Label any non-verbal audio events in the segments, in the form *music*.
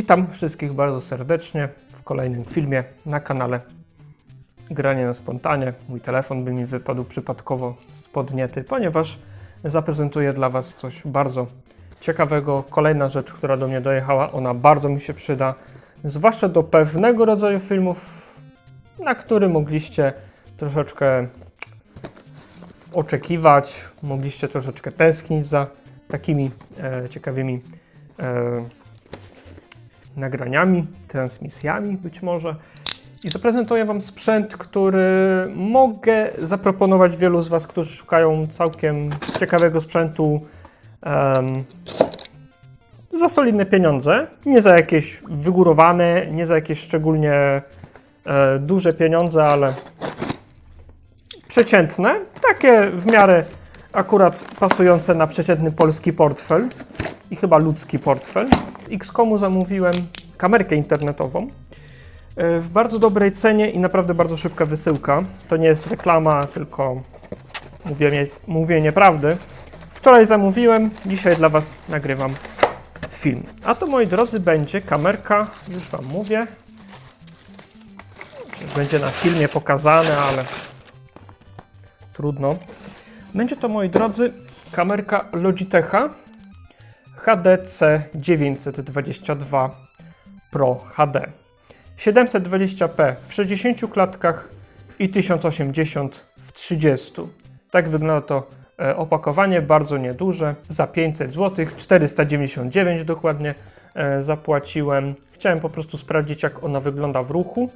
Witam wszystkich bardzo serdecznie w kolejnym filmie na kanale Granie na spontanie. Mój telefon by mi wypadł przypadkowo z podniety, ponieważ zaprezentuję dla Was coś bardzo ciekawego. Kolejna rzecz, która do mnie dojechała, ona bardzo mi się przyda, zwłaszcza do pewnego rodzaju filmów, na który mogliście troszeczkę oczekiwać, mogliście troszeczkę tęsknić za takimi e, ciekawymi e, nagraniami, transmisjami być może. I zaprezentuję Wam sprzęt, który mogę zaproponować wielu z Was, którzy szukają całkiem ciekawego sprzętu em, za solidne pieniądze. Nie za jakieś wygórowane, nie za jakieś szczególnie e, duże pieniądze, ale przeciętne. Takie w miarę akurat pasujące na przeciętny polski portfel i chyba ludzki portfel. XCOMu zamówiłem kamerkę internetową e, w bardzo dobrej cenie i naprawdę bardzo szybka wysyłka. To nie jest reklama, tylko mówienie, mówienie prawdy. Wczoraj zamówiłem, dzisiaj dla Was nagrywam film. A to moi drodzy będzie kamerka, już Wam mówię. Będzie na filmie pokazane, ale trudno. Będzie to moi drodzy kamerka Logitecha HDC 922 Pro HD. 720p w 60 klatkach i 1080 w 30. Tak wygląda to e, opakowanie, bardzo nieduże, za 500 zł, 499 dokładnie e, zapłaciłem. Chciałem po prostu sprawdzić, jak ona wygląda w ruchu,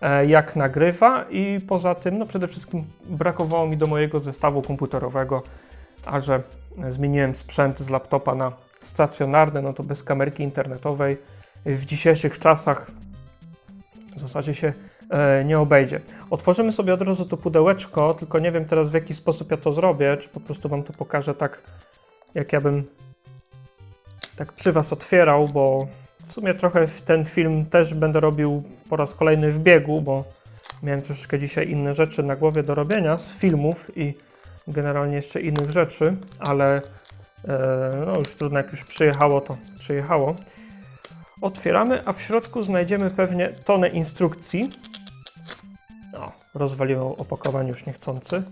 e, jak nagrywa i poza tym, no przede wszystkim brakowało mi do mojego zestawu komputerowego, a że zmieniłem sprzęt z laptopa na stacjonarny, no to bez kamerki internetowej w dzisiejszych czasach w zasadzie się e, nie obejdzie. Otworzymy sobie od razu to pudełeczko, tylko nie wiem teraz w jaki sposób ja to zrobię, czy po prostu Wam to pokażę tak, jak ja bym tak przy Was otwierał, bo w sumie trochę ten film też będę robił po raz kolejny w biegu, bo miałem troszeczkę dzisiaj inne rzeczy na głowie do robienia z filmów i generalnie jeszcze innych rzeczy, ale no już trudno, jak już przyjechało, to przyjechało. Otwieramy, a w środku znajdziemy pewnie tonę instrukcji. O, rozwaliłem opakowanie już niechcący.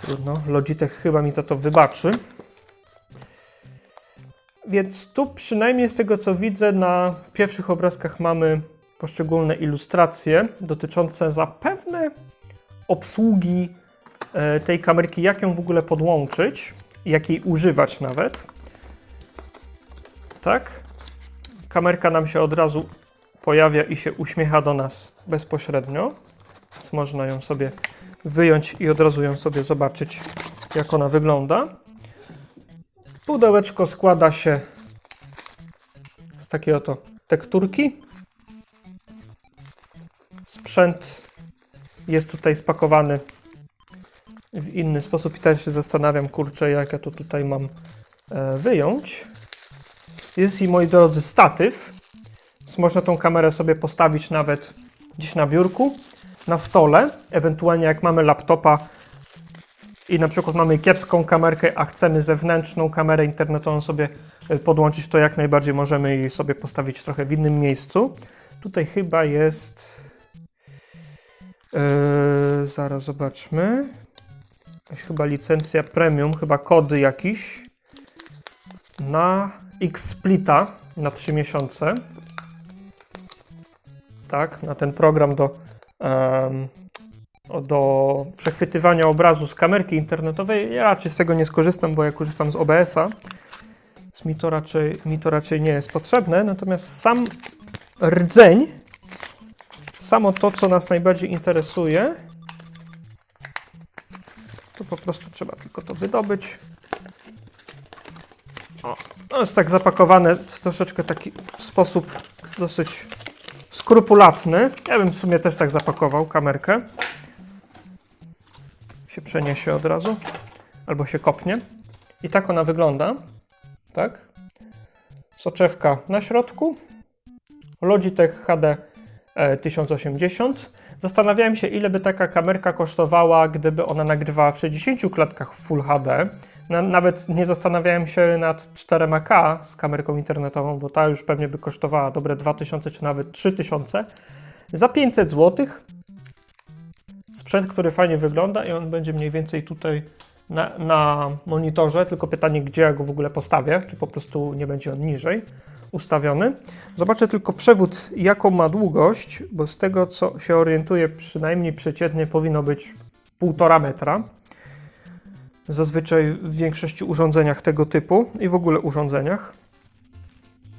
Trudno, Logitech chyba mi to, to wybaczy. Więc tu przynajmniej z tego co widzę na pierwszych obrazkach mamy poszczególne ilustracje dotyczące zapewne obsługi e, tej kamerki, jak ją w ogóle podłączyć, jak jej używać nawet. Tak? Kamerka nam się od razu pojawia i się uśmiecha do nas bezpośrednio, więc można ją sobie wyjąć i od razu ją sobie zobaczyć, jak ona wygląda. Pudełeczko składa się z takiej oto tekturki. Sprzęt jest tutaj spakowany w inny sposób i też się zastanawiam, kurczę, jak ja to tutaj mam e, wyjąć. Jest i moi drodzy statyw. Więc można tą kamerę sobie postawić nawet gdzieś na biurku, na stole. Ewentualnie jak mamy laptopa i na przykład mamy kiepską kamerkę, a chcemy zewnętrzną kamerę internetową sobie e, podłączyć, to jak najbardziej możemy jej sobie postawić trochę w innym miejscu. Tutaj chyba jest. Yy, zaraz zobaczmy. Chyba licencja premium, chyba kody jakiś na X-Splita na 3 miesiące. Tak, na ten program do, o- do przechwytywania obrazu z kamerki internetowej. Ja raczej z tego nie skorzystam, bo ja korzystam z OBS-a. Więc mi to raczej, mi to raczej nie jest potrzebne. Natomiast sam rdzeń, samo to, co nas najbardziej interesuje, to po prostu trzeba tylko to wydobyć. O, no jest tak zapakowane w troszeczkę taki sposób dosyć skrupulatny. Ja bym w sumie też tak zapakował kamerkę. Się przeniesie od razu, albo się kopnie. I tak ona wygląda. Tak. Soczewka na środku. Logitech HD e, 1080. Zastanawiałem się, ile by taka kamerka kosztowała, gdyby ona nagrywała w 60 klatkach w Full HD. Na, nawet nie zastanawiałem się nad 4K z kamerką internetową, bo ta już pewnie by kosztowała dobre 2000 czy nawet 3000. Za 500 zł sprzęt, który fajnie wygląda i on będzie mniej więcej tutaj na, na monitorze, tylko pytanie, gdzie ja go w ogóle postawię, czy po prostu nie będzie on niżej ustawiony. Zobaczę tylko przewód, jaką ma długość, bo z tego, co się orientuję, przynajmniej przeciętnie powinno być 1,5 metra. Zazwyczaj w większości urządzeniach tego typu i w ogóle urządzeniach.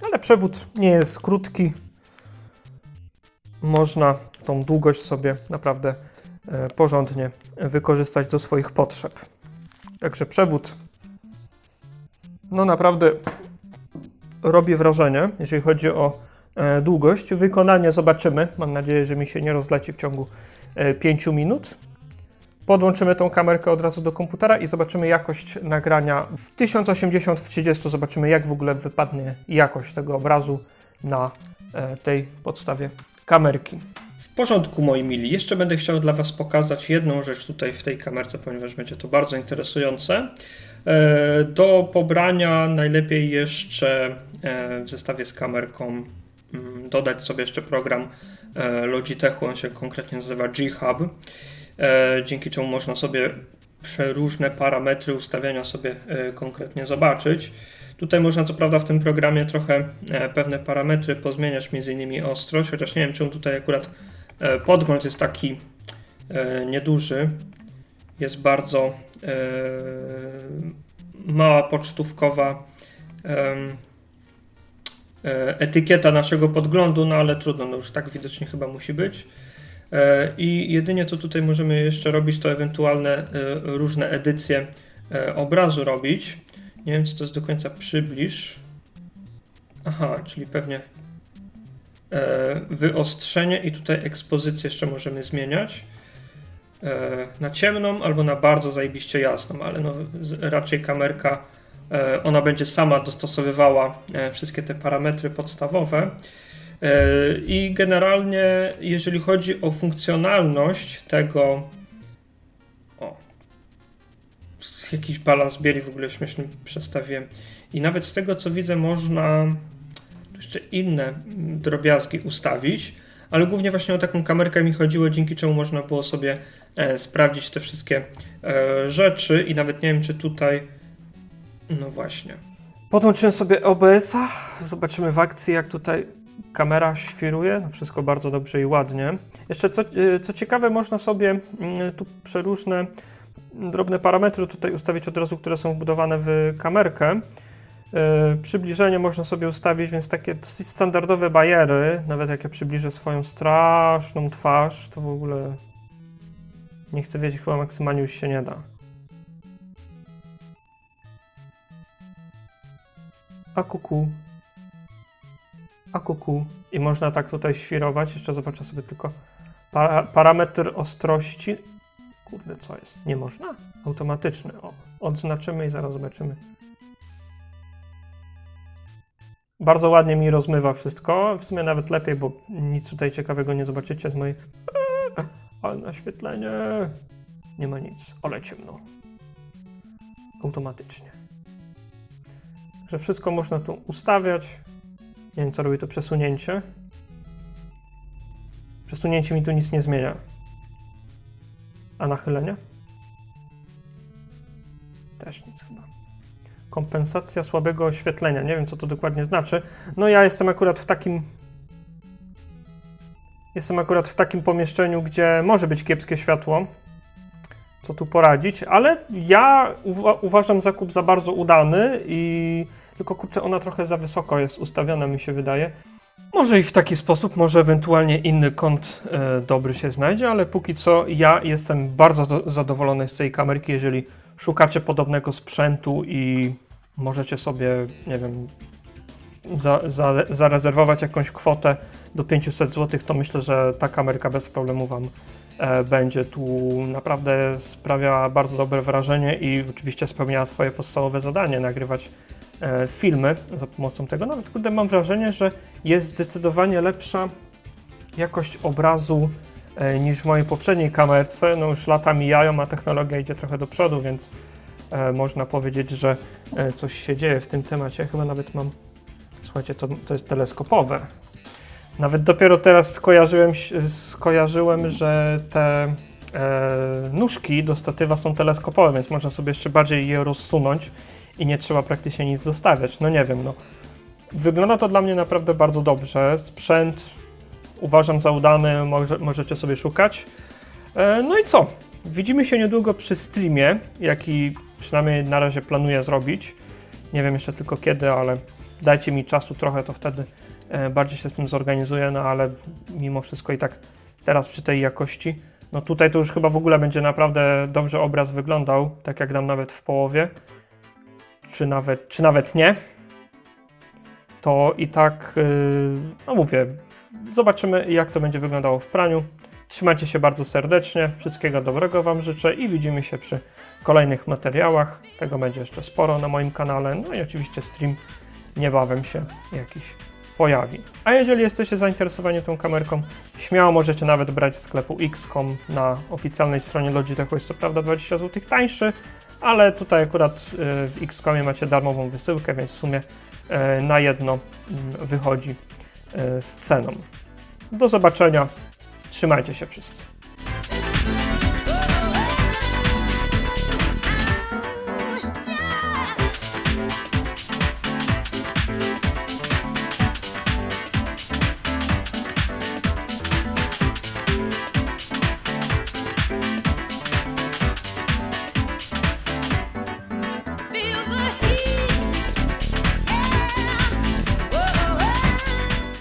Ale przewód nie jest krótki. Można tą długość sobie naprawdę e, porządnie wykorzystać do swoich potrzeb. Także przewód no naprawdę robi wrażenie, jeżeli chodzi o e, długość. Wykonanie zobaczymy. Mam nadzieję, że mi się nie rozleci w ciągu e, 5 minut. Podłączymy tą kamerkę od razu do komputera i zobaczymy jakość nagrania w 1080 w 30. Zobaczymy, jak w ogóle wypadnie jakość tego obrazu na e, tej podstawie kamerki. W porządku, moi mili. Jeszcze będę chciał dla Was pokazać jedną rzecz tutaj w tej kamerce, ponieważ będzie to bardzo interesujące. E, Do pobrania najlepiej jeszcze e, w zestawie z kamerką mm, dodać sobie jeszcze program e, Logitechu, on się konkretnie nazywa G-Hub, e, dzięki czemu można sobie przeróżne parametry ustawiania sobie e, konkretnie zobaczyć. Tutaj można co prawda w tym programie trochę e, pewne parametry pozmieniać, innymi ostrość, chociaż nie wiem czemu tutaj akurat e, podgląd jest taki e, nieduży. Jest bardzo e, mała pocztówkowa e, etykieta naszego podglądu, no ale trudno, no już tak widocznie chyba musi być. E, I jedynie co tutaj możemy jeszcze robić, to ewentualne e, różne edycje e, obrazu robić. Nie wiem, co to jest do końca przybliż. Aha, czyli pewnie e, wyostrzenie i tutaj ekspozycję jeszcze możemy zmieniać e, na ciemną albo na bardzo zajebiście jasną, ale no, raczej kamerka e, ona będzie sama dostosowywała e, wszystkie te parametry podstawowe. E, I generalnie, jeżeli chodzi o funkcjonalność tego. O. Jakiś balans bieli w ogóle śmieszny przestawiłem. I nawet z tego co widzę, można jeszcze inne mm, drobiazgi ustawić, ale głównie właśnie o taką kamerkę mi chodziło, dzięki czemu można było sobie e, sprawdzić te wszystkie e, rzeczy i nawet nie wiem, czy tutaj. No właśnie. Podłączyłem sobie OBS-a. Zobaczymy w akcji, jak tutaj kamera świruje. No wszystko bardzo dobrze i ładnie. Jeszcze co, e, co ciekawe, można sobie mm, tu przeróżne drobne parametry tutaj ustawić od razu, które są wbudowane w kamerkę. E, Przybliżenie można sobie ustawić, więc takie dosyć standardowe bariery, nawet jak ja przybliżę swoją straszną twarz, to w ogóle nie chcę wiedzieć, chyba maksymalnie już się nie da. A kuku. A kuku. I można tak tutaj świrować. Jeszcze zobaczę sobie tylko para parametr ostrości. Kurde, co jest? Nie można? Automatyczny. O, odznaczymy i zaraz zobaczymy. Bardzo ładnie mi rozmywa wszystko. W sumie nawet lepiej, bo nic tutaj ciekawego nie zobaczycie z mojej. *laughs* Ale naświetlenie. Nie ma nic, ale ciemno. Automatycznie. Że wszystko można tu ustawiać. Nie wiem, co robi to przesunięcie. Przesunięcie mi tu nic nie zmienia. A nachylenie? Też nic chyba. Kompensacja słabego oświetlenia. Nie wiem, co to dokładnie znaczy. No ja jestem akurat w takim. Jestem akurat w takim pomieszczeniu, gdzie może być kiepskie światło. Co tu poradzić, ale ja uwa- uważam zakup za bardzo udany i tylko kurczę, ona trochę za wysoko jest ustawiona, mi się wydaje. Może i w taki sposób, może ewentualnie inny kąt e, dobry się znajdzie, ale póki co ja jestem bardzo do, zadowolony z tej kamerki. Jeżeli szukacie podobnego sprzętu i możecie sobie, nie wiem, za, za, zarezerwować jakąś kwotę do 500 zł, to myślę, że ta kamerka bez problemu Wam będzie tu naprawdę sprawiała bardzo dobre wrażenie i oczywiście spełniała swoje podstawowe zadanie, nagrywać e, filmy za pomocą tego. Nawet kurde, mam wrażenie, że jest zdecydowanie lepsza jakość obrazu e, niż w mojej poprzedniej kamerce. No już lata mijają, a technologia idzie trochę do przodu, więc e, można powiedzieć, że e, coś się dzieje w tym temacie. Chyba nawet mam, słuchajcie, to, to jest teleskopowe. Nawet dopiero teraz skojarzyłem, skojarzyłem że te e, nóżki do statywa są teleskopowe, więc można sobie jeszcze bardziej je rozsunąć i nie trzeba praktycznie nic zostawiać. No nie wiem, no. Wygląda to dla mnie naprawdę bardzo dobrze. Sprzęt uważam za udany, może, możecie sobie szukać. E, no i co? Widzimy się niedługo przy streamie, jaki przynajmniej na razie planuję zrobić. Nie wiem jeszcze tylko kiedy, ale dajcie mi czasu trochę, to wtedy bardziej się z tym zorganizuję, no ale mimo wszystko i tak teraz przy tej jakości, no tutaj to już chyba w ogóle będzie naprawdę dobrze obraz wyglądał, tak jak dam nawet w połowie, czy nawet, czy nawet nie, to i tak, yy, no mówię, zobaczymy jak to będzie wyglądało w praniu. Trzymajcie się bardzo serdecznie, wszystkiego dobrego Wam życzę i widzimy się przy kolejnych materiałach. Tego będzie jeszcze sporo na moim kanale, no i oczywiście stream niebawem się jakiś pojawi. A jeżeli jesteście zainteresowani tą kamerką, śmiało możecie nawet brać z sklepu X.com na oficjalnej stronie Logitechu. Jest co prawda 20 zł tańszy, ale tutaj akurat y, w X.comie macie darmową wysyłkę, więc w sumie y, na jedno mm, wychodzi y, z ceną. Do zobaczenia. Trzymajcie się wszyscy.